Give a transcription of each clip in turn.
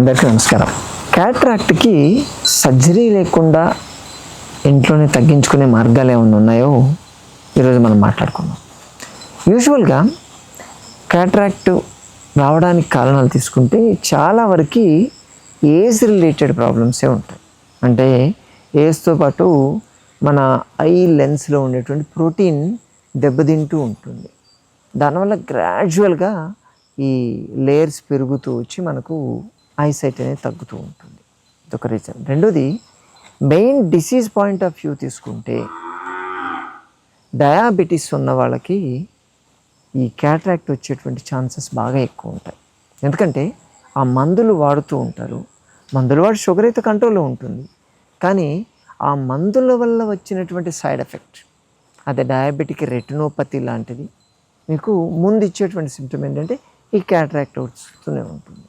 అందరికీ నమస్కారం. క్యాట్రాక్ట్కి సర్జరీ లేకుండా ఇంట్లోనే తగ్గించుకునే మార్గాలు ఏమైనా ఉన్నాయో ఈరోజు మనం మాట్లాడుకుందాం. యూజువల్గా క్యాట్రాక్ట్ రావడానికి కారణాలు తీసుకుంటే చాలా వరకు ఏజ్ రిలేటెడ్ ప్రాబ్లమ్సే ఉంటాయి. అంటే ఏజ్తో పాటు మన ఐ లెన్స్లో ఉండేటువంటి ప్రోటీన్ దెబ్బతింటూ ఉంటుంది. దానివల్ల గ్రాడ్యువల్గా ఈ లేయర్స్ పెరుగుతూ వచ్చి మనకు ఐసైట్ అనేది తగ్గుతూ ఉంటుంది. ఇదొక రీజన్. రెండోది main disease point of view తీసుకుంటే డయాబెటీస్ ఉన్న వాళ్ళకి ఈ క్యాట్రాక్ట్ వచ్చేటువంటి ఛాన్సెస్ బాగా ఎక్కువ ఉంటాయి. ఎందుకంటే ఆ మందులు వాడుతూ ఉంటారు. మందులు వాడి షుగర్ అయితే కంట్రోల్లో ఉంటుంది. కానీ ఆ మందుల వల్ల వచ్చినటువంటి సైడ్ ఎఫెక్ట్ అదే డయాబెటిక్ రెటినోపతి లాంటిది మీకు ముందు ఇచ్చేటువంటి సిమ్టమ్ ఏంటంటే ఈ క్యాట్రాక్ట్ వస్తూనే ఉంటుంది.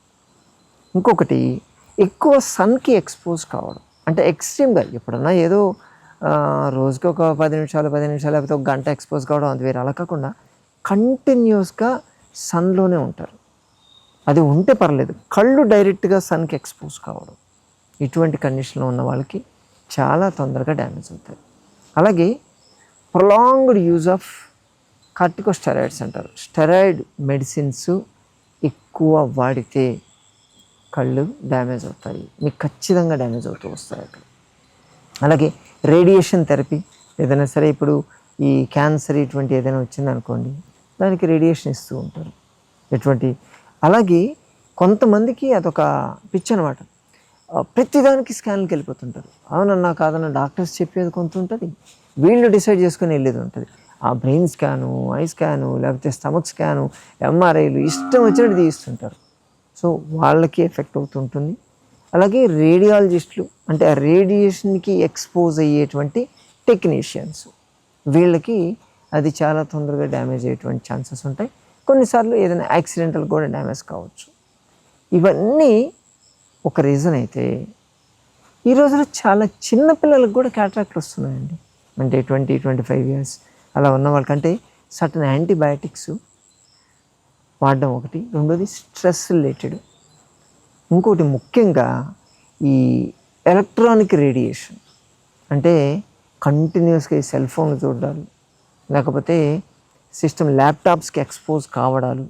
ఇంకొకటి ఎక్కువ సన్కి ఎక్స్పోజ్ కావడం. అంటే ఎక్స్ట్రీమ్గా ఎప్పుడన్నా ఏదో రోజుకి ఒక పది నిమిషాలు పది నిమిషాలు లేకపోతే ఒక గంట ఎక్స్పోజ్ కావడం అది వేరే. అలా కాకుండా కంటిన్యూస్గా సన్లోనే ఉంటారు. అది ఉంటే పర్లేదు. కళ్ళు డైరెక్ట్గా సన్కి ఎక్స్పోజ్ కావడం. ఇటువంటి కండిషన్లో ఉన్న వాళ్ళకి చాలా తొందరగా డ్యామేజ్ అవుతుంది అలాగే prolonged use of corticosteroids అంటారు. స్టెరాయిడ్ మెడిసిన్స్ ఎక్కువ వాడితే కళ్ళు డ్యామేజ్ అవుతాయి. మీకు ఖచ్చితంగా డ్యామేజ్ అవుతూ వస్తాయి అక్కడ అలాగే రేడియేషన్ థెరపీ ఏదైనా సరే ఇప్పుడు ఈ క్యాన్సర్ ఇటువంటి ఏదైనా వచ్చిందనుకోండి దానికి రేడియేషన్ ఇస్తూ ఉంటారు. ఎటువంటి అలాగే కొంతమందికి అదొక పిచ్చి అనమాట ప్రతిదానికి స్కాన్కి వెళ్ళిపోతుంటారు. అవునన్నా కాదన్న డాక్టర్స్ చెప్పేది కొంత ఉంటుంది. వీళ్ళు డిసైడ్ చేసుకుని వెళ్ళేది ఉంటుంది. ఆ బ్రెయిన్ స్కాను ఐ స్కాను లేకపోతే స్టమక్ స్కాను ఎంఆర్ఐలు ఇష్టం వచ్చినట్టు తీస్తుంటారు. సో వాళ్ళకి ఎఫెక్ట్ అవుతుంటుంది. అలాగే రేడియాలజిస్టులు అంటే ఆ రేడియేషన్కి ఎక్స్పోజ్ అయ్యేటువంటి టెక్నీషియన్స్ వీళ్ళకి అది చాలా తొందరగా డ్యామేజ్ అయ్యేటువంటి ఛాన్సెస్ ఉంటాయి. కొన్నిసార్లు ఏదైనా యాక్సిడెంటల్ కూడా డ్యామేజ్ కావచ్చు. ఇవన్నీ ఒక రీజన్ అయితే ఈ రోజులో చాలా చిన్న పిల్లలకు కూడా క్యాట్రాక్ట్ వస్తున్నాయండి. అంటే ట్వంటీ ట్వంటీ ఫైవ్ ఇయర్స్ అలా ఉన్న వాళ్ళకంటే సటన్ యాంటీబయాటిక్స్ వాడడం ఒకటి. రెండోది స్ట్రెస్ రిలేటెడ్. ఇంకోటి ముఖ్యంగా ఈ ఎలక్ట్రానిక్ రేడియేషన్. అంటే కంటిన్యూస్గా ఈ సెల్ ఫోన్లు చూడాలి లేకపోతే సిస్టమ్ ల్యాప్టాప్స్కి ఎక్స్పోజ్ కావడాలు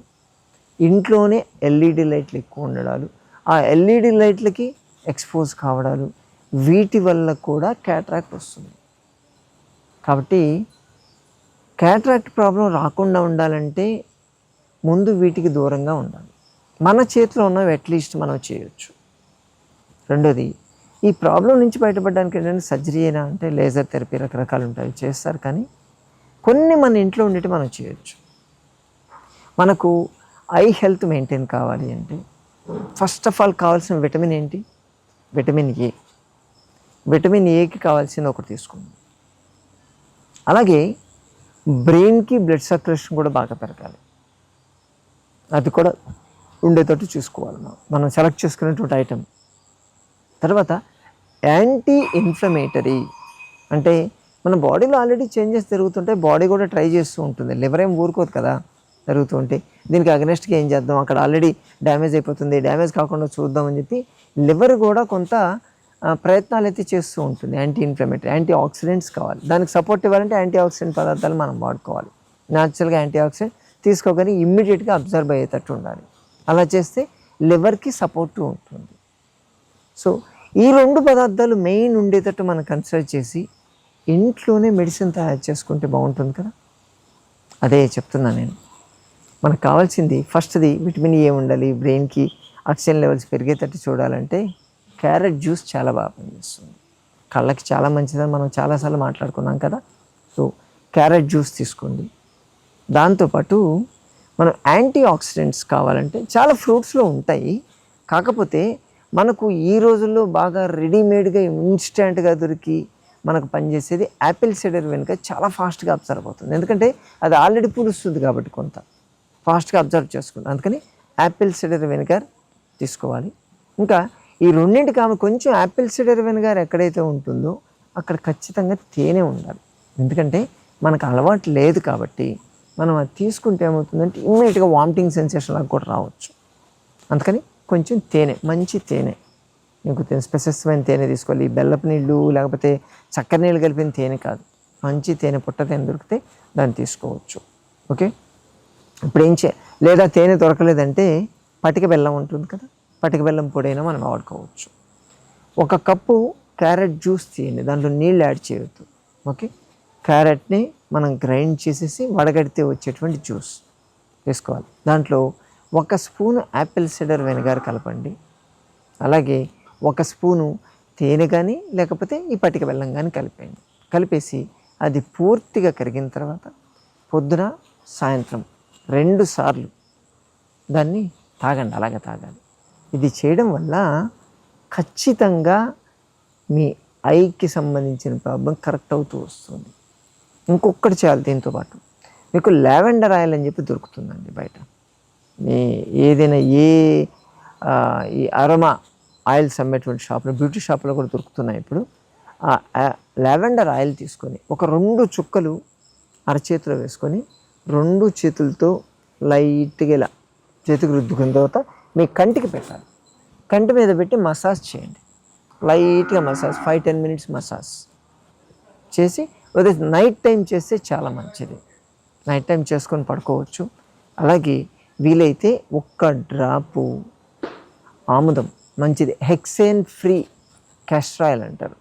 ఇంట్లోనే ఎల్ఈడి లైట్లు ఎక్కువ ఉండడాలు ఆ ఎల్ఈడి లైట్లకి ఎక్స్పోజ్ కావడాలు వీటి వల్ల కూడా క్యాట్రాక్ట్ వస్తుంది. కాబట్టి క్యాట్రాక్ట్ ప్రాబ్లం రాకుండా ఉండాలంటే ముందు వీటికి దూరంగా ఉండాలి. మన చేతిలో ఉన్నవి అట్లీస్ట్ మనం చేయొచ్చు. రెండోది ఈ ప్రాబ్లం నుంచి బయటపడడానికి ఏంటంటే సర్జరీ అయినా అంటే లేజర్ థెరపీ రకరకాలు ఉంటాయి. చేస్తారు కానీ కొన్ని మన ఇంట్లో ఉండేవి మనం చేయొచ్చు. మనకు ఐ హెల్త్ మెయింటైన్ కావాలి అంటే ఫస్ట్ ఆఫ్ ఆల్ కావాల్సిన విటమిన్ ఏంటి? విటమిన్ ఏ విటమిన్ ఏకి కావాల్సింది ఒకటి తీసుకుందాం. అలాగే బ్రెయిన్కి బ్లడ్ సర్క్యులేషన్ కూడా బాగా పెరగాలి. అది కూడా ఉండేటట్టు చూసుకోవాలి మనం. మనం సెలెక్ట్ చేసుకునేటువంటి ఐటెం తర్వాత యాంటీ ఇన్ఫ్లమేటరీ అంటే మన బాడీలో ఆల్రెడీ చేంజెస్ జరుగుతుంటే బాడీ కూడా ట్రై చేస్తూ ఉంటుంది. లివర్ ఏం ఊరుకోదు కదా జరుగుతూ ఉంటే. దీనికి అగనెస్ట్గా ఏం చేద్దాం? అక్కడ ఆల్రెడీ డ్యామేజ్ అయిపోతుంది. డ్యామేజ్ కాకుండా చూద్దాం అని చెప్పి లివర్ కూడా కొంత ప్రయత్నాలు అయితే చేస్తూ ఉంటుంది. యాంటీ ఇన్ఫ్లమేటరీ యాంటీ ఆక్సిడెంట్స్ కావాలి. దానికి సపోర్ట్ ఇవ్వాలంటే యాంటీ ఆక్సిడెంట్ పదార్థాలు మనం వాడుకోవాలి. న్యాచురల్గా యాంటీ ఆక్సిడెంట్ తీసుకోగానే ఇమ్మీడియట్గా అబ్జర్వ్ అయ్యేటట్టు ఉండాలి. అలా చేస్తే లివర్కి సపోర్ట్ ఉంటుంది. సో ఈ రెండు పదార్థాలు మెయిన్ ఉండేటట్టు మనం కన్సిడర్ చేసి ఇంట్లోనే మెడిసిన్ తయారు చేసుకుంటే బాగుంటుంది కదా? అదే చెప్తున్నా నేను. మనకు కావాల్సింది ఫస్ట్ది విటమిన్ ఏ ఉండాలి బ్రెయిన్కి ఆక్సిజన్ లెవెల్స్ పెరిగేటట్టు చూడాలంటే క్యారెట్ జ్యూస్ చాలా బాగా పనిచేస్తుంది. కళ్ళకి చాలా మంచిదని మనం చాలాసార్లు మాట్లాడుకున్నాం కదా? సో క్యారెట్ జ్యూస్ తీసుకోండి. దాంతోపాటు మనం యాంటీ ఆక్సిడెంట్స్ కావాలంటే చాలా ఫ్రూట్స్లో ఉంటాయి. కాకపోతే మనకు ఈ రోజుల్లో బాగా రెడీమేడ్గా ఇన్స్టెంట్గా దొరికి మనకు పనిచేసేది యాపిల్ సైడర్ వెనుక చాలా ఫాస్ట్గా అబ్జర్వ్ అవుతుంది. ఎందుకంటే అది ఆల్రెడీ పులుస్తుంది కాబట్టి కొంత ఫాస్ట్గా అబ్జర్వ్ చేసుకుంటాం అందుకని యాపిల్ సిడర్ వెనుగర్ తీసుకోవాలి. ఇంకా ఈ రెండింటి కామ కొంచెం యాపిల్ సిడర్ వెనుగర్ ఎక్కడైతే ఉంటుందో అక్కడ ఖచ్చితంగా తేనె ఉండాలి. ఎందుకంటే మనకు అలవాటు లేదు కాబట్టి మనం అది తీసుకుంటే ఏమవుతుందంటే ఇమ్మీడియట్గా వామిటింగ్ సెన్సేషన్ లాగా కూడా రావచ్చు. అందుకని కొంచెం తేనె మంచి తేనె. మీకు తె- స్పెసిఫికమైన తేనె తీసుకోవాలి. ఈ బెల్లపు నీళ్ళు లేకపోతే చక్కెర నీళ్ళు కలిపిన తేనె కాదు. మంచి తేనె పుట్ట తేనె దొరికితే దాన్ని తీసుకోవచ్చు. ఓకే? ఇప్పుడు ఏం చే లేదా తేనె దొరకలేదంటే పటిక బెల్లం ఉంటుంది కదా? పటిక బెల్లం పొడైనా మనం వాడుకోవచ్చు. ఒక కప్పు క్యారెట్ జ్యూస్ తీయండి. దాంట్లో నీళ్ళు యాడ్ చేయొద్దు. ఓకే? క్యారెట్ని మనం గ్రైండ్ చేసేసి వడగడితే వచ్చేటువంటి జ్యూస్ వేసుకోవాలి. దాంట్లో ఒక స్పూన్ యాపిల్ సిడర్ వెనిగర్ కలపండి. అలాగే ఒక స్పూను తేనె కానీ లేకపోతే ఈ పటిక బెల్లం కానీ కలిపేయండి. కలిపేసి అది పూర్తిగా కరిగిన తర్వాత పొద్దున సాయంత్రం రెండు సార్లు దాన్ని తాగండి. అలాగే తాగాలి. ఇది చేయడం వల్ల ఖచ్చితంగా మీ ఐకి సంబంధించిన ప్రాబ్లం కరెక్ట్ అవుతూ వస్తుంది. ఇంకొకటి చేయాలి దీంతో పాటు. మీకు లావెండర్ ఆయిల్ అని చెప్పి దొరుకుతుందండి బయట. మీ ఏదైనా ఏ ఈ అరమా ఆయిల్స్ అమ్మేటువంటి షాపులు బ్యూటీ షాపులో కూడా దొరుకుతున్నాయి ఇప్పుడు. ఆ లావెండర్ ఆయిల్ తీసుకొని ఒక రెండు చుక్కలు అరచేతిలో వేసుకొని రెండు చేతులతో లైట్గా ఇలా చేతికి రుద్దుకున్న తర్వాత మీ కంటికి పెట్టాలి. కంటి మీద పెట్టి మసాజ్ చేయండి. లైట్గా massage five ten minutes massage చేసి అదే నైట్ టైం చేస్తే చాలా మంచిది. నైట్ టైం చేసుకొని పడుకోవచ్చు. అలాగే వీలైతే ఒక్క డ్రాపు ఆముదం మంచిది. హెక్సేన్ ఫ్రీ క్యాస్ట్రాయిల్ అంటారు.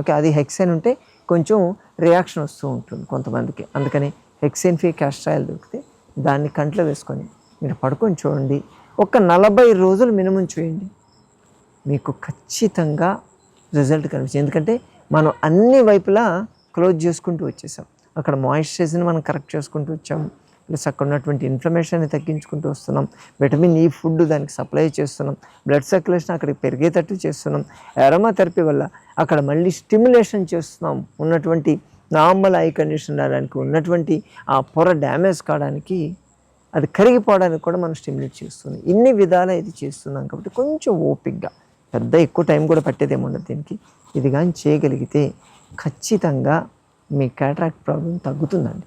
ఓకే అది హెక్సేన్ ఉంటే కొంచెం రియాక్షన్ వస్తూ ఉంటుంది కొంతమందికి. అందుకని హెక్సేన్ ఫ్రీ క్యాస్ట్రాయిల్ దొరికితే దాన్ని కంట్లో వేసుకొని మీరు పడుకొని చూడండి. ఒక నలభై రోజులు మినిమం చేయండి. మీకు ఖచ్చితంగా రిజల్ట్ కనిపిస్తుంది. ఎందుకంటే మనం అన్ని వైపులా క్లోజ్ చేసుకుంటూ వచ్చేసాం. అక్కడ మాయిశ్చరైజర్ని మనం కరెక్ట్ చేసుకుంటూ వచ్చాం. ప్లస్ అక్కడ ఉన్నటువంటి ఇన్ఫ్లమేషన్ని తగ్గించుకుంటూ వస్తున్నాం. విటమిన్ ఈ ఫుడ్ దానికి సప్లై చేస్తున్నాం. బ్లడ్ సర్క్యులేషన్ అక్కడికి పెరిగేటట్టు చేస్తున్నాం. ఎరమా థెరపీ వల్ల అక్కడ మళ్ళీ స్టిమ్యులేషన్ చేస్తున్నాం. ఉన్నటువంటి నార్మల్ ఐ కండిషన్ రావడానికి ఉన్నటువంటి ఆ పొర డ్యామేజ్ కావడానికి అది కరిగిపోవడానికి కూడా మనం స్టిమ్యులేట్ చేస్తుంది ఇన్ని విధాలు ఇది చేస్తున్నాం కాబట్టి కొంచెం ఓపిక్గా పెద్ద ఎక్కువ టైం కూడా పట్టేదేమో ఉండదు దీనికి. ఇది కానీ చేయగలిగితే ఖచ్చితంగా మీ క్యాట్రాక్ట్ ప్రాబ్లం తగ్గుతుందండి.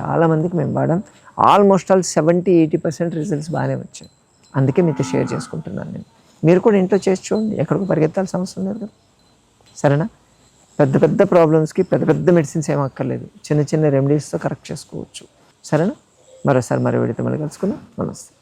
చాలామందికి మేము వాడడం almost all seventy eighty percent results బాగానే వచ్చాయి. అందుకే మీతో షేర్ చేసుకుంటున్నాను నేను. మీరు కూడా ఇంట్లో చేసి చూడండి. ఎక్కడికి పరిగెత్తాల్సిన అవసరం లేదు కదా. సరేనా? పెద్ద పెద్ద ప్రాబ్లమ్స్కి పెద్ద పెద్ద మెడిసిన్స్ ఏం అక్కర్లేదు. చిన్న చిన్న రెమెడీస్తో కరెక్ట్ చేసుకోవచ్చు. సరేనా? మరోసారి మరో వీడితో మళ్ళీ కలుసుకుందాం. నమస్తే.